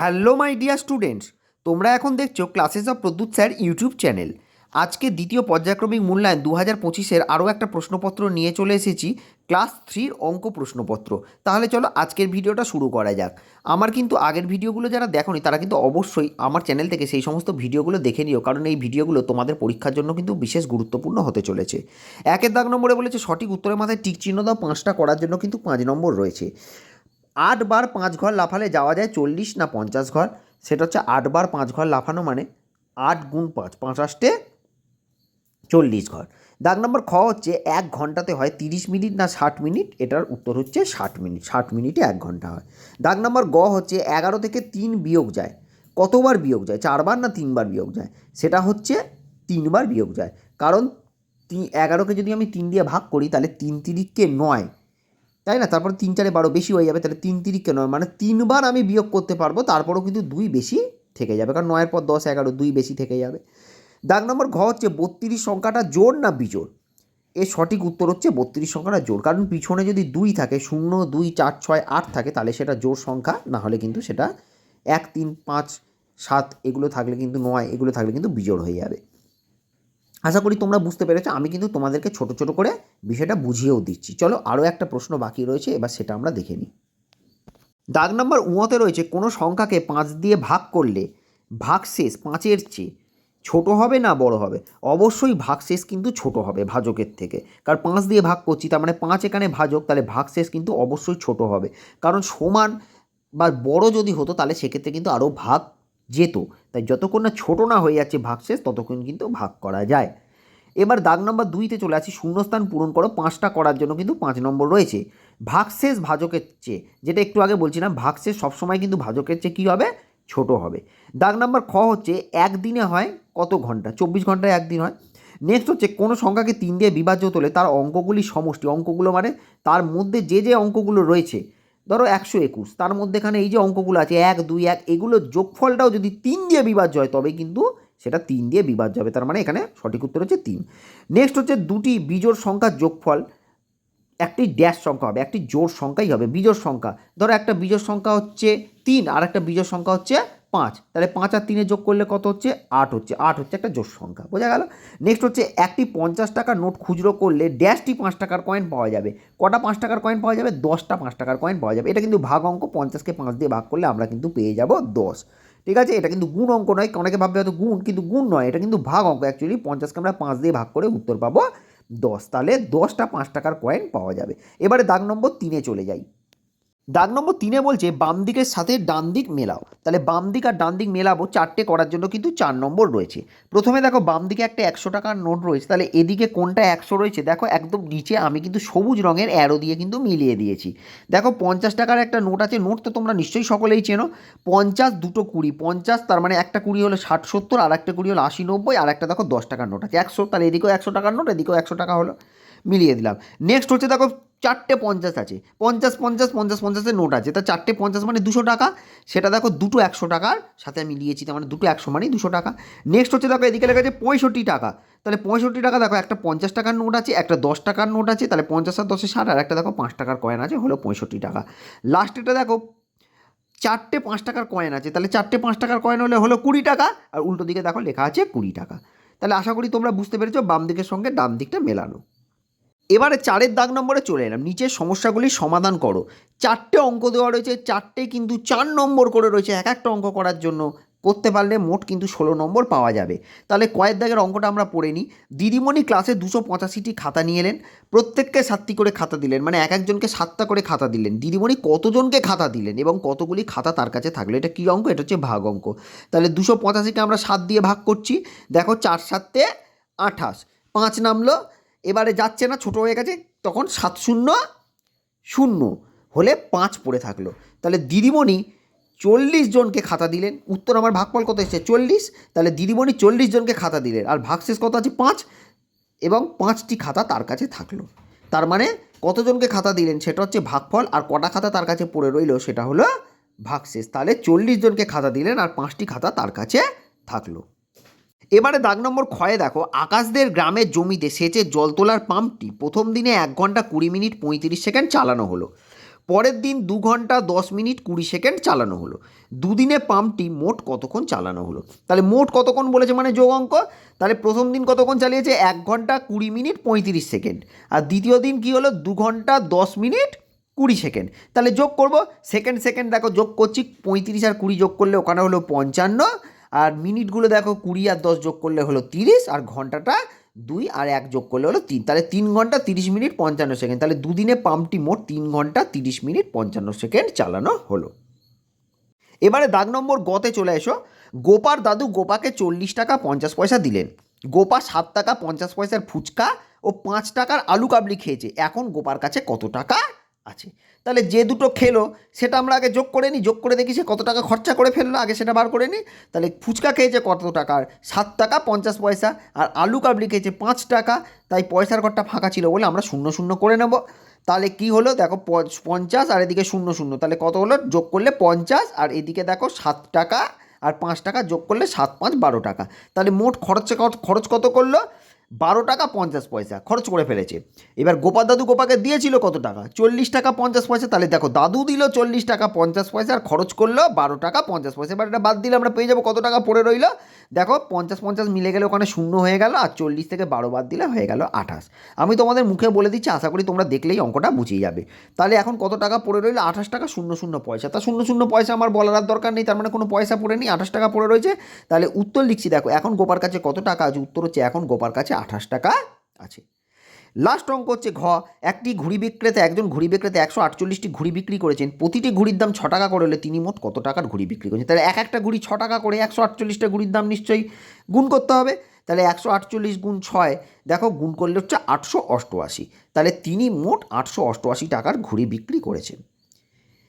Hello, my dear students, তোমরা এখন দেখছ classes of Pradyut sir YouTube channel. আজকে দ্বিতীয় পর্যায়ক্রমিক মূল্যায়ন দু হাজার পঁচিশের আরও একটা প্রশ্নপত্র নিয়ে চলে এসেছি, ক্লাস থ্রির অঙ্ক প্রশ্নপত্র। তাহলে চলো আজকের ভিডিওটা শুরু করা যাক। আমার কিন্তু আগের ভিডিওগুলো যারা দেখোনি, তারা কিন্তু অবশ্যই আমার চ্যানেল থেকে সেই সমস্ত ভিডিওগুলো দেখে নিও, কারণ এই ভিডিওগুলো তোমাদের পরীক্ষার জন্য কিন্তু বিশেষ গুরুত্বপূর্ণ হতে চলেছে। একের দাগ নম্বরে বলেছে সঠিক উত্তরের মাথায় টিক চিহ্ন দাও, পাঁচটা করার জন্য কিন্তু পাঁচ নম্বর রয়েছে। আট বার পাঁচ ঘর লাফালে যাওয়া যায় চল্লিশ না পঞ্চাশ ঘর? সেটা হচ্ছে আট বার পাঁচ ঘর লাফানো মানে আট গুণ পাঁচ পাঁচ আষ্টে চল্লিশ ঘর। দাগ নম্বর খ হচ্ছে এক ঘন্টাতে হয় তিরিশ মিনিট না ষাট মিনিট? এটার উত্তর হচ্ছে ষাট মিনিট, ষাট মিনিটে এক ঘণ্টা হয়। দাগ নম্বর গ হচ্ছে এগারো থেকে তিন বিয়োগ যায়। কতবার বিয়োগ যায়? চারবার না তিনবার বিয়োগ যায়? সেটা হচ্ছে তিনবার বিয়োগ যায়। কারণ এগারোকে যদি আমি তিন দিয়ে ভাগ করি তাহলে তিন তিরিককে নয় তাই না? তারপর তিন চারে বারো বেশি হয়ে যাবে, তাহলে তিন তিরিককে নয়। মানে তিনবার আমি বিয়োগ করতে পারব, তারপরেও কিন্তু দুই বেশি থেকে যাবে। কারণ নয়ের পর দশ, এগারো, দুই বেশি থেকে যাবে। দাগ নম্বর ঘ হচ্ছে বত্রিশ সংখ্যাটা জোর না বিজোড়? এর সঠিক উত্তর হচ্ছে বত্রিশ সংখ্যাটা জোর। কারণ পিছনে যদি দুই থাকে, শূন্য, দুই, চার, ছয়, আট থাকে, তাহলে সেটা জোর সংখ্যা, না হলে কিন্তু সেটা এক, তিন, পাঁচ, সাত, এগুলো থাকলে কিন্তু নয়, এগুলো থাকলে কিন্তু বিজোড় হয়ে যাবে। আশা করি তোমরা বুঝতে পেরেছ। আমি কিন্তু তোমাদেরকে ছোট ছোট করে বিষয়টা বুঝিয়েও দিচ্ছি। চলো আরও একটা প্রশ্ন বাকি রয়েছে, এবার সেটা আমরা দেখে নিই। দাগ নম্বর উঁতে রয়েছে, কোনো সংখ্যাকে পাঁচ দিয়ে ভাগ করলে ভাগশেষ পাঁচের চেয়ে ছোট হবে না বড় হবে? অবশ্যই ভাগশেষ কিন্তু ছোট হবে ভাজকের থেকে। কারণ পাঁচ দিয়ে ভাগ করছি, তার মানে পাঁচ এখানে ভাজক, তাহলে ভাগশেষ কিন্তু অবশ্যই ছোট হবে। কারণ সমান বা বড় যদি হতো, তাহলে সেক্ষেত্রে কিন্তু আরও ভাগ যেত। তাই যতক্ষণ না ছোটো না হয়ে যাচ্ছে ভাগশেষ ততক্ষণ কিন্তু ভাগ করা যায়। এবার দাগ নম্বর দুইতে চলে আসি, শূন্যস্থান পূরণ করো, পাঁচটা করার জন্য কিন্তু পাঁচ নম্বর রয়েছে। ভাগশেষ ভাজকের চেয়ে, যেটা একটু আগে বলছিলাম ভাগশেষ সবসময় কিন্তু ভাজকের চেয়ে কী হবে? ছোট হবে। দাগ নাম্বার খ হচ্ছে, একদিনে হয় কত ঘণ্টা? চব্বিশ ঘন্টায় একদিন হয়। নেক্সট হচ্ছে, কোনো সংখ্যাকে তিন দিয়ে বিভাজ্য তোলে, তার অঙ্কগুলি সমষ্টি। অঙ্কগুলো মানে তার মধ্যে যে যে অঙ্কগুলো রয়েছে ধরো একশো একুশ, তার মধ্যে এখানে এই যে অঙ্কগুলো আছে, এক, দুই, এক এগুলো যোগফলটাও যদি তিন দিয়ে বিভাজ্য হয়, তবে কিন্তু সেটা তিন দিয়ে বিভাজ্য হবে, তার মানে এখানে সঠিক উত্তর হচ্ছে তিন। নেক্সট হচ্ছে দুটি বিজোড় সংখ্যার যোগফল, একটি ড্যাশ সংখ্যা হবে, একটি জোড় সংখ্যাই হবে, বিজোড় সংখ্যা। ধরো একটা বিজোড় সংখ্যা হচ্ছে তিন আর একটা বিজোড় সংখ্যা হচ্ছে পাঁচ, তাহলে পাঁচ আর তিনে যোগ করলে কত হচ্ছে? আট হচ্ছে। আট হচ্ছে একটা জোড় সংখ্যা, বোঝা গেল? নেক্সট হচ্ছে একটি পঞ্চাশ টাকার নোট খুচরো করলে ড্যাশটি পাঁচ টাকার কয়েন পাওয়া যাবে। কটা পাঁচ টাকার কয়েন পাওয়া যাবে? দশটা পাঁচ টাকার কয়েন পাওয়া যাবে। এটা কিন্তু ভাগ অঙ্ক পঞ্চাশকে পাঁচ দিয়ে ভাগ করলে আমরা কিন্তু পেয়ে যাব দশ। ঠিক আছে? এটা কিন্তু গুণ অঙ্ক নয়, অনেকে ভাববে হয়তো গুণ, কিন্তু গুণ নয়, এটা কিন্তু ভাগ অঙ্ক। অ্যাকচুয়ালি পঞ্চাশকে আমরা পাঁচ দিয়ে ভাগ করে উত্তর পাবো দশ। তাহলে দশটা পাঁচ টাকার কয়েন পাওয়া যাবে। এবারে দাগ নম্বর তিনে চলে যাই। দাগ নম্বর তিনে বলছে, বাম দিকের সাথে ডান দিক মেলাও। তাহলে বাম দিক আর ডান দিক মেলাবো, চারটে করার জন্য কিন্তু চার নম্বর রয়েছে। প্রথমে দেখো, বাম দিকে একটা একশো টাকার নোট রয়েছে, তাহলে এদিকে কোনটা একশো রয়েছে? দেখো, একদম নিচে আমি কিন্তু সবুজ রঙের অ্যারো দিয়ে কিন্তু মিলিয়ে দিয়েছি। দেখো, পঞ্চাশ টাকার একটা নোট আছে, নোট তো তোমরা নিশ্চয়ই সকলেই চেনো। পঞ্চাশ দুটো কুড়ি, পঞ্চাশ তার মানে একটা কুড়ি হলো ষাট সত্তর, আর একটা কুড়ি হলো আশি নব্বই, আর একটা দেখো দশ টাকার নোট আছে। একশো, তাহলে এদিকেও একশো টাকার নোট, এদিকেও একশো টাকা হলো। মিলিয়ে দিলাম। নেক্সট হচ্ছে দেখো চারটে পঞ্চাশ আছে। পঞ্চাশ পঞ্চাশ পঞ্চাশ পঞ্চাশের নোট আছে। তা চারটে পঞ্চাশ মানে দুশো টাকা। সেটা দেখো দুটো একশো টাকার সাথে আমি নিয়েছি তার মানে দুটো একশো মানেই দুশো টাকা। নেক্সট হচ্ছে দেখো এদিকে লেখা আছে পঁয়ষট্টি টাকা। তাহলে পঁয়ষট্টি টাকা দেখো একটা পঞ্চাশ টাকার নোট আছে, একটা দশ টাকার নোট আছে, তাহলে পঞ্চাশ আর দশে ষাট, আর একটা দেখো পাঁচ টাকার কয়েন আছে, হলো পঁয়ষট্টি টাকা। লাস্টেটা দেখো চারটে পাঁচ টাকার কয়েন আছে, তাহলে চারটে পাঁচ টাকার কয়েন হলে হলো কুড়ি টাকা, আর উল্টো দিকে দেখো লেখা আছে কুড়ি টাকা। তাহলে আশা করি তোমরা বুঝতে পেরেছ, বাম দিকের সঙ্গে ডান দিকটা মেলানো। এবারে চারের দাগ নম্বরে চলে এলাম। নিচের সমস্যাগুলি সমাধান করো। চারটে অঙ্ক দেওয়া রয়েছে, চারটে কিন্তু চার নম্বর করে রয়েছে, এক একটা অঙ্ক করার জন্য। করতে পারলে মোট কিন্তু ষোলো নম্বর পাওয়া যাবে। তাহলে কয়েক দাগের অঙ্কটা আমরা পড়ে নিই। দিদিমণি ক্লাসে দুশো পঁচাশিটি খাতা নিয়ে এলেন। প্রত্যেককে সাতটি করে খাতা দিলেন মানে এক একজনকে সাতটা করে খাতা দিলেন। দিদিমণি কতজনকে খাতা দিলেন এবং কতগুলি খাতা তার কাছে থাকল? এটা কী অঙ্ক? এটা হচ্ছে ভাগ অঙ্ক। তাহলে দুশো পঁচাশিকে আমরা সাত দিয়ে ভাগ করছি। দেখো চার সাতে আঠাশ, পাঁচ নামলো এবারে যাচ্ছে না, ছোটো হয়ে গেছে, তখন সাত শূন্য শূন্য হলে পাঁচ পড়ে থাকল। তাহলে দিদিমণি চল্লিশ জনকে খাতা দিলেন। উত্তর আমার ভাগফল কত এসেছে? চল্লিশ। তাহলে দিদিমণি চল্লিশ জনকে খাতা দিলেন। আর ভাগশেষ কত আছে? পাঁচ। এবং পাঁচটি খাতা তার কাছে থাকল। তার মানে কতজনকে খাতা দিলেন? সেটা হচ্ছে ভাগফল। আর কটা খাতা তার কাছে পড়ে রইল? সেটা হলো ভাগশেষ। তাহলে চল্লিশ জনকে খাতা দিলেন আর পাঁচটি খাতা তার কাছে থাকল। এবারে দাগ নম্বর ক্ষয়ে দেখো, আকাশদের গ্রামের জমিতে সেচের জল তোলার পাম্পটি প্রথম দিনে এক ঘণ্টা কুড়ি মিনিট পঁয়ত্রিশ সেকেন্ড চালানো হলো। পরের দিন দু ঘণ্টা দশ মিনিট কুড়ি সেকেন্ড চালানো হলো। দুদিনে পাম্পটি মোট কতক্ষণ চালানো হলো? তাহলে মোট কতক্ষণ বলেছে মানে যোগ অঙ্ক? তাহলে প্রথম দিন কতক্ষণ চালিয়েছে? এক ঘণ্টা কুড়ি মিনিট পঁয়ত্রিশ সেকেন্ড। আর দ্বিতীয় দিন কি হলো? দু ঘণ্টা দশ মিনিট কুড়ি সেকেন্ড। তাহলে যোগ করব। সেকেন্ড সেকেন্ড দেখো যোগ করছি, পঁয়ত্রিশ আর কুড়ি যোগ করলে ওখানে হলো পঞ্চান্ন। আর মিনিটগুলো দেখো কুড়ি আর দশ যোগ করলে হলো তিরিশ, আর ঘন্টাটা দুই আর এক যোগ করলে হলো তিন। তাহলে তিন ঘণ্টা তিরিশ মিনিট পঞ্চান্ন সেকেন্ড। তাহলে দুদিনে পাম্পটি মোট তিন ঘণ্টা তিরিশ মিনিট পঞ্চান্ন সেকেন্ড চালানো হলো। এবারে দাগ নম্বর গতে চলে এসো। গোপার দাদু গোপাকে চল্লিশ টাকা পঞ্চাশ পয়সা দিলেন। গোপা সাত টাকা পঞ্চাশ পয়সার ফুচকা ও পাঁচ টাকার আলু কাবলি খেয়েছে। এখন গোপার কাছে কত টাকা? আছে। তাহলে যে দুটো খেলো, সেটা আমরা আগে যোগ করে নিই, যোগ করে দেখি সে কত টাকা খরচা করে ফেলল, আগে সেটা বার করে নিই। তাহলে ফুচকা খেয়েছে কত টাকার? সাত টাকা পঞ্চাশ পয়সা, আর আলু কাবলি খেয়েছে পাঁচ টাকা, তাই পয়সার ঘরটা ফাঁকা ছিল বলে আমরা শূন্য শূন্য করে নেব। তাহলে কি হলো? দেখো পঞ্চাশ আর এদিকে শূন্য শূন্য। তাহলে কত হলো? যোগ করলে পঞ্চাশ, আর এদিকে দেখো সাত টাকা, আর পাঁচ টাকা যোগ করলে সাত, পাঁচ, বারো টাকা। তাহলে মোট খরচে খরচ কত করল? বারো টাকা পঞ্চাশ পয়সা, খরচ করে ফেলেছে। এবার গোপাল দাদু গোপাকে দিয়েছিল কত টাকা? চল্লিশ টাকা পঞ্চাশ পয়সা, তাহলে দেখো, দাদু দিল চল্লিশ টাকা পঞ্চাশ পয়সা আর খরচ করল বারো টাকা পঞ্চাশ পয়সা। এবার এটা বাদ দিলে আমরা পেয়ে যাব কত টাকা পড়ে রইল? দেখো, পঞ্চাশ পঞ্চাশ মিলে গেলে ওখানে শূন্য হয়ে গেল আর চল্লিশ থেকে বারো বাদ দিলে হয়ে গেল আঠাশ। আমি তোমাদের মুখে বলে দিচ্ছি, আশা করি তোমরা দেখলেই অঙ্কটা বুঝিয়ে যাবে। তাহলে এখন কত টাকা পড়ে রইল? আঠাশ টাকা শূন্য শূন্য পয়সা। তা শূন্য শূন্য পয়সা আমার বলার আর দরকার নেই, তার মানে কোনো পয়সা পড়ে নেই, আঠাশ টাকা পড়ে রয়েছে। তাহলে উত্তর লিখছি, দেখো, এখন গোপার কাছে কত টাকা আছে? উত্তর হচ্ছে, এখন গোপার কাছে আঠাশ টাকা আছে। লাস্ট অঙ্ক হচ্ছে ঘ। একটি ঘুড়ি বিক্রেতা, একজন ঘুড়ি বিক্রেতা একশো আটচল্লিশটি ঘুড়ি বিক্রি করেছেন। প্রতিটি ঘুড়ির দাম ছ টাকা করে হলে তিনি মোট কত টাকার ঘুড়ি বিক্রি করেছেন? তাহলে এক একটা ঘুড়ি ছ টাকা করে, একশো আটচল্লিশটা ঘুড়ির দাম নিশ্চয়ই গুণ করতে হবে। তাহলে একশো আটচল্লিশ গুণ ছয়, দেখো গুণ করলে হচ্ছে আটশো অষ্টআশি। তাহলে তিনি মোট আটশো অষ্টআশি টাকার ঘুড়ি বিক্রি করেছেন।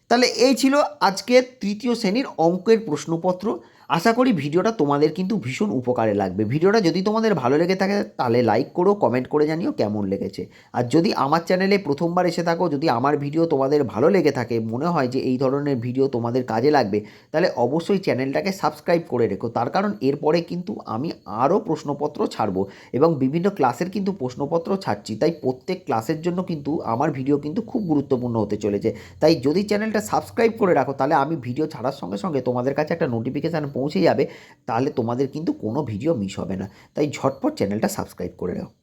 তাহলে এই ছিল আজকের তৃতীয় শ্রেণির অঙ্কের প্রশ্নপত্র। আশা করি ভিডিওটা তোমাদের কিন্তু ভীষণ উপকারে লাগবে। ভিডিওটা যদি তোমাদের ভালো লেগে থাকে, তাহলে লাইক করো কমেন্ট করে জানিও কেমন লেগেছে। আর যদি আমার চ্যানেলে প্রথমবার এসে থাকো, যদি আমার ভিডিও তোমাদের ভালো লেগে থাকে, মনে হয় যে এই ধরনের ভিডিও তোমাদের কাজে লাগবে, তাহলে অবশ্যই চ্যানেলটাকে সাবস্ক্রাইব করে রেখো। তার কারণ এরপরে কিন্তু আমি আরও প্রশ্নপত্র ছাড়বো এবং বিভিন্ন ক্লাসের কিন্তু প্রশ্নপত্র ছাড়ছি। তাই প্রত্যেক ক্লাসের জন্য কিন্তু আমার ভিডিও কিন্তু খুব গুরুত্বপূর্ণ হতে চলেছে। তাই যদি চ্যানেলটা সাবস্ক্রাইব করে রাখো, তাহলে আমি ভিডিও ছাড়ার সঙ্গে সঙ্গে তোমাদের কাছে একটা নোটিফিকেশান পৌঁছে যাবে, তাহলে তোমাদের কিন্তু কোনো ভিডিও মিস হবে না। তাই ঝটপট চ্যানেলটা সাবস্ক্রাইব করে রাখো